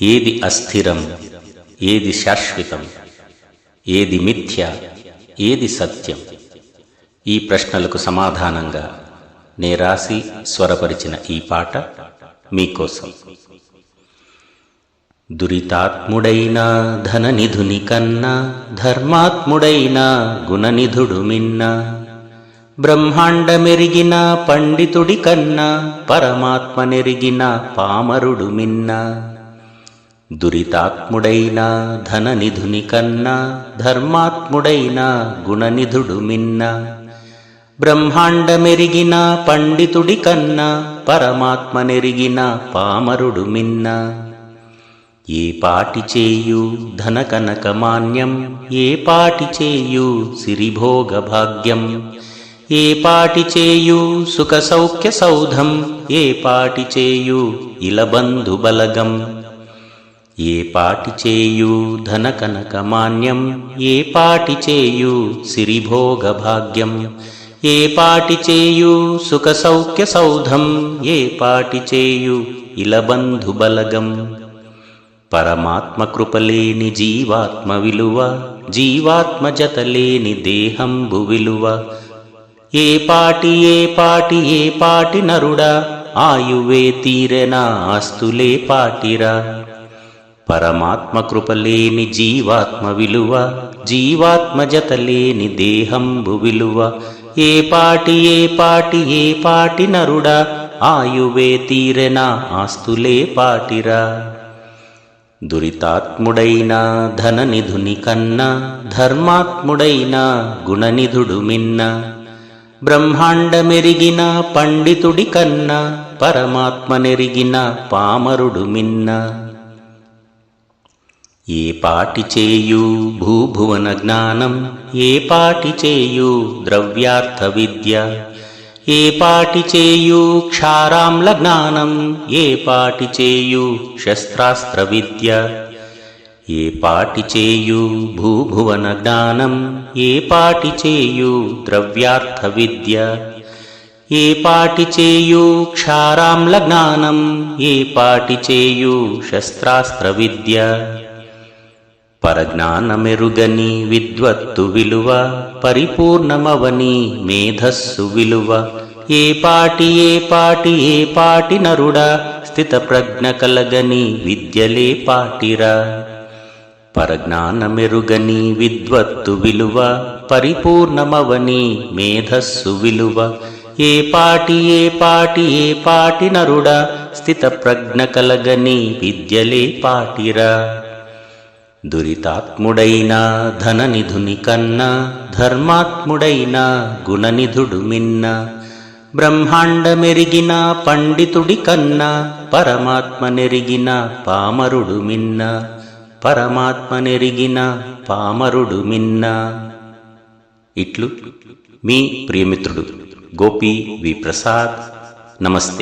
ఏది అస్థిరం ఏది శాశ్వతం ఏది మిథ్య ఏది సత్యం? ఈ ప్రశ్నలకు సమాధానంగా నే రాసి స్వరపరిచిన ఈ పాట మీకోసం. దురితాత్ముడైన ధననిధుని కన్నా ధర్మాత్ముడైన గుణనిధుడు మిన్న బ్రహ్మాండమెరిగిన పండితుడి కన్నా పరమాత్మ నెరిగిన పామరుడు మిన్నా. దురితాత్ముడైన ధననిధుని కన్నా ధర్మాత్ముడైనా గుణనిధుడు మిన్న. బ్రహ్మాండమెరిగిన పండితుడి కన్నా పరమాత్మనెరిగిన పామరుడు మిన్న. ఏ పాటి చేయు ధన కనక మాన్యం ఏ పాటి చేయు సిరిభోగ భాగ్యం. ఏ పాటి చేయు సుఖ సౌఖ్య సౌధం ఏ పాటి చేయు ఇలబంధు బలగం. ఏ పాటి చేయు ధన కనక మాన్యం ఏ పాటి చేయు సిరిభోగ భాగ్యం ఏ పాటి చేయు సుఖ సౌఖ్య సౌధం ఏ పాటి చేయు ఇలబంధుబలగం పరమాత్మ కృపలేని జీవాత్మ విలువ జీవాత్మ జతలేని దేహంబు విలువ. ఏ పాటి ఏ పాటి ఏ పాటి నరుడా ఆయువే తీరెనా ఆస్తులే పాటిరా. పరమాత్మ కృపలేని జీవాత్మ విలువ జీవాత్మ జతలేని దేహంబు విలువ. ఏ పాటి ఏ పాటి ఏ పాటి నరుడా ఆయువే తీరెనా ఆస్తులే పాటిరా. దురితాత్ముడైన ధననిధుని కన్నా ధర్మాత్ముడైన గుణనిధుడు మిన్న. బ్రహ్మాండమెరిగిన పండితుడి కన్నా పరమాత్మ నెరిగిన పామరుడు మిన్న. ఏ పాటి చేయు భూభువన జ్ఞానం ఏ పాటి చేయు ద్రవ్యార్థ విద్య ఏ పాటి చేయు క్షారాంల జ్ఞానం ఏ పాటి చేయు శస్త్రాస్త్ర విద్య ఏ పాటి చేయు భూభువన జ్ఞానం ఏ పాటి చేయు ద్రవ్యార్థ విద్య ఏ పాటి చేయు క్షారాంల జ్ఞానం ఏ పాటి చేయు శస్త్రాస్త్ర విద్య. పరజ్ఞానమెరుగని విద్వత్తు విలువ పరిపూర్ణమవని మేధస్సు విలువ. ఏ పాటి ఏ పాటి ఏ పాటి నరుడా స్థిత ప్రజ్ఞ కలగని విద్యలే పాటిరా. పరజ్ఞానమెరుగని విద్వత్తు విలువ పరిపూర్ణమవని మేధస్సు విలువ. ఏ పాటి ఏ పాటి ఏ పాటి నరుడా స్థిత ప్రజ్ఞ కలగని విద్యలే పాటిరా. దురితాత్ముడైన ధననిధుని కన్నా ధర్మాత్ముడైన గుణనిధుడు మిన్న బ్రహ్మాండమెరిగిన పండితుడి కన్నా పరమాత్మ నెరిగిన పామరుడు మిన్న పరమాత్మ నెరిగిన పామరుడు మిన్న. ఇట్లు మీ ప్రియమిత్రుడు గోపి వి ప్రసాద్. నమస్తే.